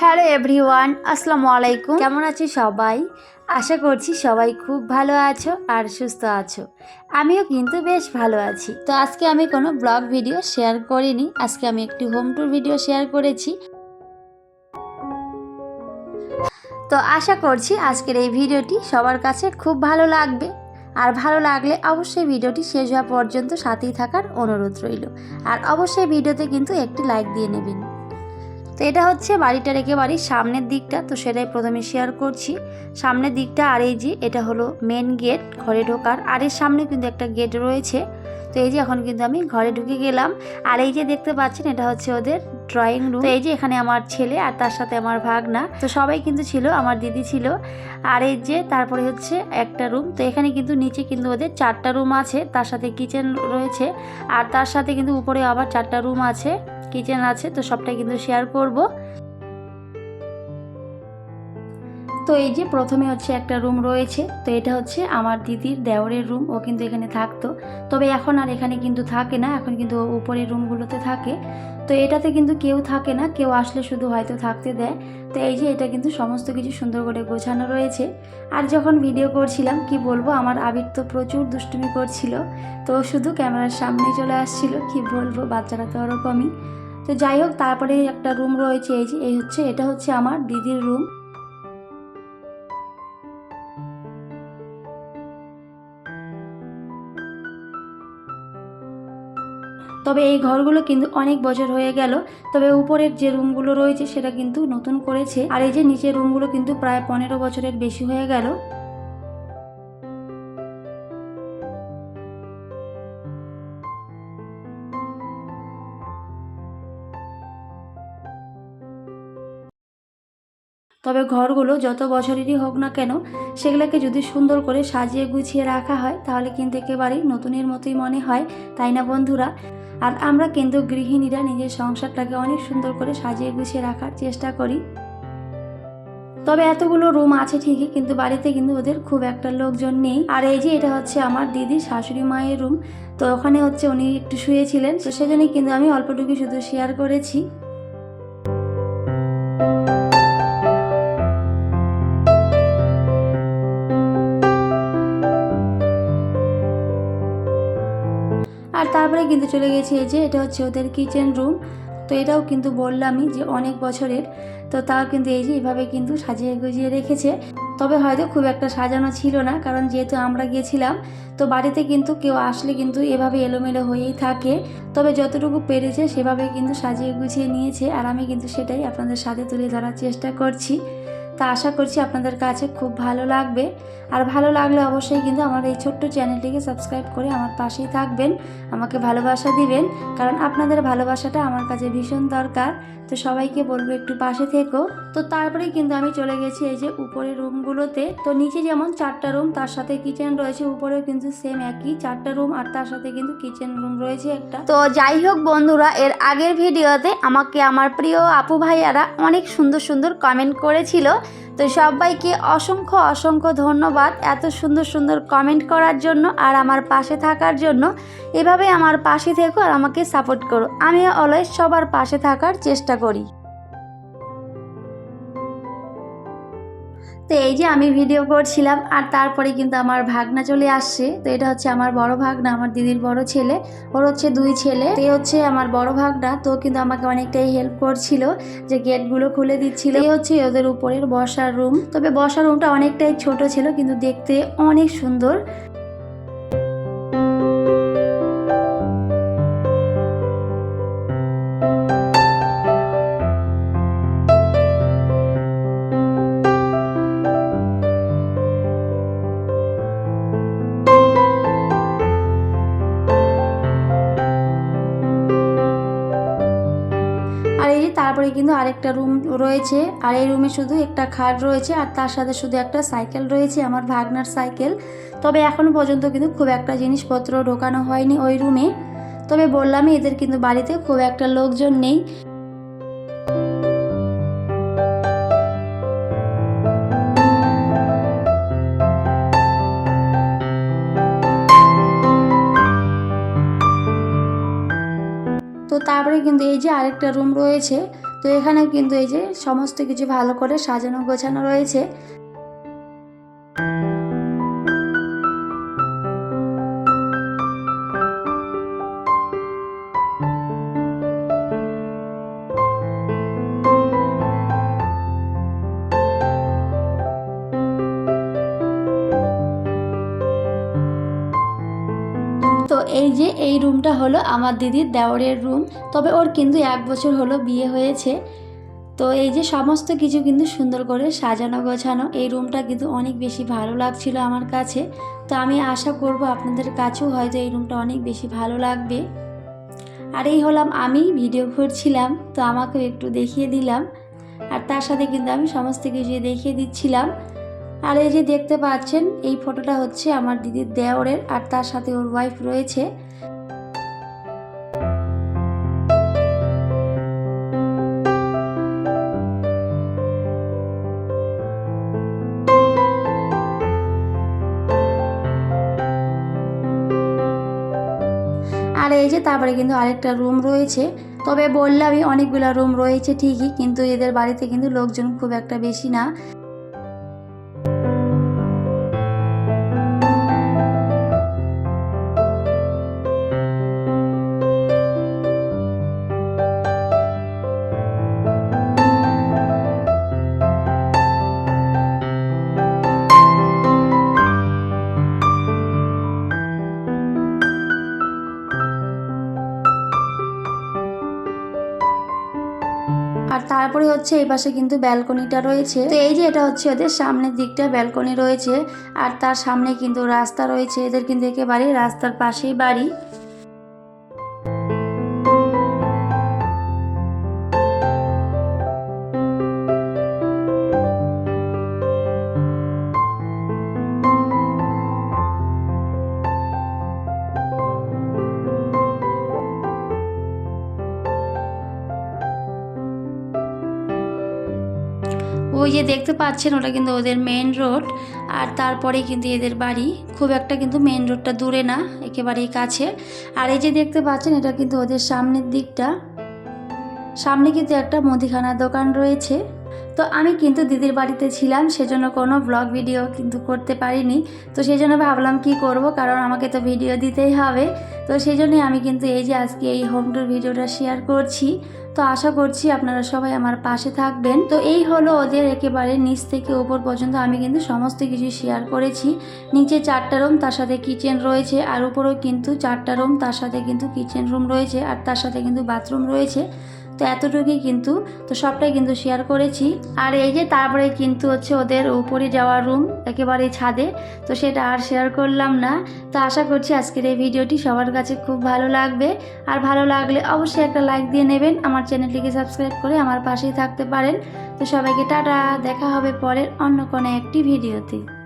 Hello everyone, আসসালামু আলাইকুম। কেমন আছো সবাই? আশা করছি সবাই খুব ভালো আছো আর সুস্থ আছো। আমিও কিন্তু বেশ ভালো আছি। তো আজকে আমি কোনো ব্লগ ভিডিও শেয়ার করিনি। আজকে আমি একটি হোম ট্যুর ভিডিও শেয়ার করেছি। তো আশা করছি আজকের এই ভিডিওটি সবার কাছে খুব ভালো লাগবে। আর ভালো লাগলে অবশ্যই ভিডিওটি শেষ হওয়া পর্যন্ত সাথেই থাকার অনুরোধ রইল। আর অবশ্যই ভিডিওতে কিন্তু একটি লাইক দিয়ে নেবেন। তো এটা হচ্ছে বাড়িটার একেবারেই সামনের দিকটা, তো সেটাই প্রথমে শেয়ার করছি। সামনের দিকটা আর এই যে, এটা হলো মেন গেট ঘরে ঢোকার। আর এর সামনে কিন্তু একটা গেট রয়েছে। তো এই যে এখন কিন্তু আমি ঘরে ঢুকে গেলাম। আর এই যে দেখতে পাচ্ছেন, এটা হচ্ছে ওদের ড্রয়িং রুম এই যে এখানে আমার ছেলে আর তার সাথে আমার ভাগনা। তো সবাই কিন্তু ছিল, আমার দিদি ছিল। আর এই যে তারপরে হচ্ছে একটা রুম তো এখানে কিন্তু নিচে কিন্তু ওদের চারটা রুম আছে। তার সাথে কিচেন রয়েছে। আর তার সাথে কিন্তু উপরে আবার চারটা রুম আছে। কিচেন আছে, তো সবটাই কিন্তু শেয়ার করব। তো এই যে প্রথমে হচ্ছে একটা রুম রয়েছে, তো এটা হচ্ছে আমার দিদির দেওরের রুম ও কিন্তু এখানে থাকতো। তবে এখন আর এখানে কিন্তু থাকে না, এখন কিন্তু উপরের রুমগুলোতে থাকে। তো এটাতে কিন্তু কেউ থাকে না, কেউ আসলে শুধু হয়তো থাকতে দেয়। তো এই যে এটা কিন্তু সমস্ত কিছু সুন্দর করে গোছানো রয়েছে। আর যখন ভিডিও করছিলাম, কি বলব, আমার আবির তো প্রচুর দুষ্টুমি করছিল। তো শুধু ক্যামেরার সামনে চলে আসছিল, কি বলব, বাচ্চারা তো ওরকমই তো যাই হোক, তারপরে একটা রুম রয়েছে এই যে, এই হচ্ছে, এটা হচ্ছে আমার দিদির রুম তবে এই ঘরগুলো কিন্তু অনেক বছর হয়ে গেল, তবে উপরের যে রুমগুলো রয়েছে, সেটা কিন্তু নতুন করেছে। আর এই যে নিচের রুমগুলো কিন্তু প্রায় পনেরো বছরের বেশি হয়ে গেল। তবে ঘরগুলো যত বছরেরই হোক না কেন, সেগুলোকে যদি সুন্দর করে সাজিয়ে গুছিয়ে রাখা হয়, তাহলে কিন্তু একেবারেই নতুনের মতোই মনে হয়, তাই না বন্ধুরা? আর আমরা কিন্তু গৃহিণীরা নিজের সংসারটাকে অনেক সুন্দর করে সাজিয়ে গুছিয়ে রাখার চেষ্টা করি। তবে এতগুলো রুম আছে ঠিকই, কিন্তু বাড়িতে কিন্তু ওদের খুব একটা লোকজন নেই। আর এই যে এটা হচ্ছে আমার দিদি শাশুড়ি মায়ের রুম, তো ওখানে হচ্ছে উনি একটু শুয়েছিলেন, তো সেজন্যই কিন্তু আমি অল্পটুকু শুধু শেয়ার করেছি। তারপরে কিন্তু চলে গেছি এই যে, এটা হচ্ছে ওদের কিচেন রুম তো এটাও কিন্তু বললামই যে অনেক বছরের। তো তাও কিন্তু এই যে এইভাবে কিন্তু সাজিয়ে গুজিয়ে রেখেছে। তবে হয়তো খুব একটা সাজানো ছিল না, কারণ যেহেতু আমরা গিয়েছিলাম তো বাড়িতে কিন্তু কেউ আসলে কিন্তু এভাবে এলোমেলো হয়েই থাকে। তবে যতটুকু পেরেছে সেভাবে কিন্তু সাজিয়ে গুছিয়ে নিয়েছে, আর আমি কিন্তু সেটাই আপনাদের সাথে তুলে ধরার চেষ্টা করছি। তা আশা করছি আপনাদের কাছে খুব ভালো লাগবে। আর ভালো লাগলে অবশ্যই কিন্তু আমার এই ছোট্ট চ্যানেলটিকে সাবস্ক্রাইব করে আমার পাশেই থাকবেন, আমাকে ভালোবাসা দিবেন। কারণ আপনাদের ভালোবাসাটা আমার কাছে ভীষণ দরকার। তো সবাইকে বলব একটু পাশে থেকো। তো তারপরে কিন্তু আমি চলে গেছি এই যে উপরের রুমগুলোতে। তো নিচে যেমন চারটা রুম, তার সাথে কিচেন রয়েছে, উপরেও কিন্তু সেম একই চারটা রুম, আর তার সাথে কিন্তু কিচেন রুম রয়েছে একটা। তো যাই হোক বন্ধুরা, এর আগের ভিডিওতে আমাকে আমার প্রিয় আপু ভাইয়ারা অনেক সুন্দর সুন্দর কমেন্ট করেছিল। তো সবাইকে অসংখ্য অসংখ্য ধন্যবাদ এত সুন্দর সুন্দর কমেন্ট করার জন্য আর আমার পাশে থাকার জন্য। এভাবে আমার পাশে থেকো আর আমাকে সাপোর্ট করো। আমি অলওয়েজ সবার পাশে থাকার চেষ্টা করি। তো এই যে আমি ভিডিও করছিলাম, আর তারপরে কিন্তু আমার ভাগনা চলে আসছে। তো এটা হচ্ছে আমার বড় ভাগনা, আমার দিদির বড় ছেলে। ওর হচ্ছে দুই ছেলে। তো হচ্ছে আমার বড় ভাগনা। তো কিন্তু আমাকে অনেকটাই হেল্প করছিল যে গেটগুলো খুলে দিচ্ছিল। এই হচ্ছে ওদের উপরের বসার রুম তবে বসার রুমটা অনেকটাই ছোট ছিল, কিন্তু দেখতে অনেক সুন্দর। তারপরে কিন্তু আরেকটা রুম রয়েছে, আর এই রুমে শুধু একটা খাট রয়েছে, আর তার সাথে শুধু একটা সাইকেল রয়েছে, আমার ভাগনার সাইকেল। তবে এখনও পর্যন্ত কিন্তু খুব একটা জিনিসপত্র ঢোকানো হয়নি ওই রুমে। তবে বললামই এদের কিন্তু বাড়িতে খুব একটা লোকজন নেই। তারপরে কিন্তু এই যে আরেকটা রুম রয়েছে, তো এখানে কিন্তু এই যে সমস্ত কিছু ভালো করে সাজানো গোছানো রয়েছে। এই রুমটা হলো আমার দিদির দেওরের রুম। তবে ওর কিন্তু এক বছর হলো বিয়ে হয়েছে। তো এই যে সমস্ত কিছু কিন্তু সুন্দর করে সাজানো গোছানো, এই রুমটা কিন্তু অনেক বেশি ভালো লাগছিল আমার কাছে। তো আমি আশা করব আপনাদের কাছেও হয়তো এই রুমটা অনেক বেশি ভালো লাগবে। আর এই হলাম আমি, ভিডিও করছিলাম, তো আমাকেও একটু দেখিয়ে দিলাম। আর তার সাথে কিন্তু আমি সমস্ত কিছু দেখিয়ে দিচ্ছিলাম। আর এই যে দেখতে পাচ্ছেন, এই ফটোটা হচ্ছে আমার দিদির দেওরের আর তার সাথে ওর ওয়াইফ রয়েছে। আর এই যে তারপরে কিন্তু আরেকটা রুম রয়েছে। তবে বললামই অনেকগুলো রুম রয়েছে ঠিকই, কিন্তু এদের বাড়িতে কিন্তু লোকজন খুব একটা বেশি না। হচ্ছে, এই পাশে কিন্তু ব্যালকনিটা রয়েছে। তো এই যে এটা হচ্ছে ওদের সামনের দিকটা, ব্যালকনি রয়েছে। আর তার সামনে কিন্তু রাস্তা রয়েছে। এদের কিন্তু একেবারে রাস্তার পাশেই বাড়ি। ওই যে দেখতে পাচ্ছেন ওটা কিন্তু ওদের মেন রোড আর তারপরে কিন্তু এদের বাড়ি। খুব একটা কিন্তু মেন রোডটা দূরে না, একেবারেই কাছে। আর এই যে দেখতে পাচ্ছেন, এটা কিন্তু ওদের সামনের দিকটা। সামনে কিন্তু একটা মুদিখানার দোকান রয়েছে। তো আমি কিন্তু দিদির বাড়িতে ছিলাম, সেজন্য কোনো ব্লগ ভিডিও কিন্তু করতে পারিনি। তো সেই জন্য ভাবলাম কি করব, কারণ আমাকে তো ভিডিও দিতেই হবে। তো সেই জন্যই আমি কিন্তু এই যে আজকে এই হোম টুর ভিডিওটা শেয়ার করছি। তো আশা করছি আপনারা সবাই আমার পাশে থাকবেন। তো এই হলো ওদের একেবারে নিচ থেকে ওপর পর্যন্ত আমি কিন্তু সমস্ত কিছু শেয়ার করেছি। নিচে চারটা রুম তার সাথে কিচেন রয়েছে। আর উপরেও কিন্তু চারটা রুম তার সাথে কিন্তু কিচেন রুম রয়েছে। আর তার সাথে কিন্তু বাথরুম রয়েছে। তো এতটুকুই কিন্তু, তো সবটাই কিন্তু শেয়ার করেছি। আর এই যে তারপরে কিন্তু হচ্ছে ওদের উপরে যাওয়ার রুম একেবারে ছাদে, তো সেটা আর শেয়ার করলাম না। তো আশা করছি আজকের এই ভিডিওটি সবার কাছে খুব ভালো লাগবে। আর ভালো লাগলে অবশ্যই একটা লাইক দিয়ে নেবেন, আমার চ্যানেলটিকে সাবস্ক্রাইব করে আমার পাশেই থাকতে পারেন। তো সবাইকে টাটা, দেখা হবে পরের অন্য কোনো একটি ভিডিওতে।